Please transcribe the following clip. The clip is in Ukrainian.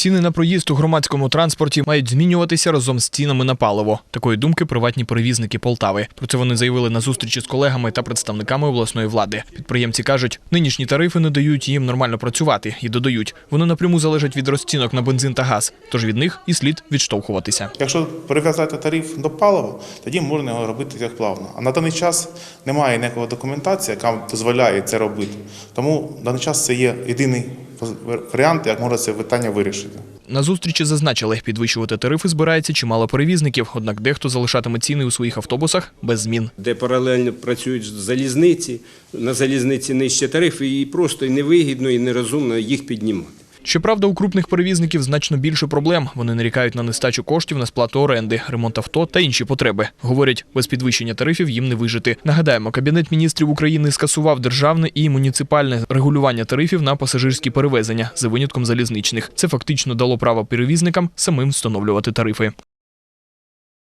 Ціни на проїзд у громадському транспорті мають змінюватися разом з цінами на паливо. Такої думки приватні перевізники Полтави. Про це вони заявили на зустрічі з колегами та представниками обласної влади. Підприємці кажуть, нинішні тарифи не дають їм нормально працювати і додають, вони напряму залежать від розцінок на бензин та газ. Тож від них і слід відштовхуватися. Якщо прив'язати тариф до палива, тоді можна його робити як плавно. А на даний час немає ніякої документації, яка дозволяє це робити. Тому в даний час це є єдиний варіант, як можна це питання вирішити. На зустрічі зазначили, підвищувати тарифи збирається чимало перевізників, однак дехто залишатиме ціни у своїх автобусах без змін. де паралельно працюють залізниці, на залізниці нижче тарифи, і просто невигідно, і нерозумно їх піднімати. Щоправда, у крупних перевізників значно більше проблем. Вони нарікають на нестачу коштів на сплату оренди, ремонт авто та інші потреби. Говорять, без підвищення тарифів їм не вижити. Нагадаємо, Кабінет міністрів України скасував державне і муніципальне регулювання тарифів на пасажирські перевезення за винятком залізничних. Це фактично дало право перевізникам самим встановлювати тарифи.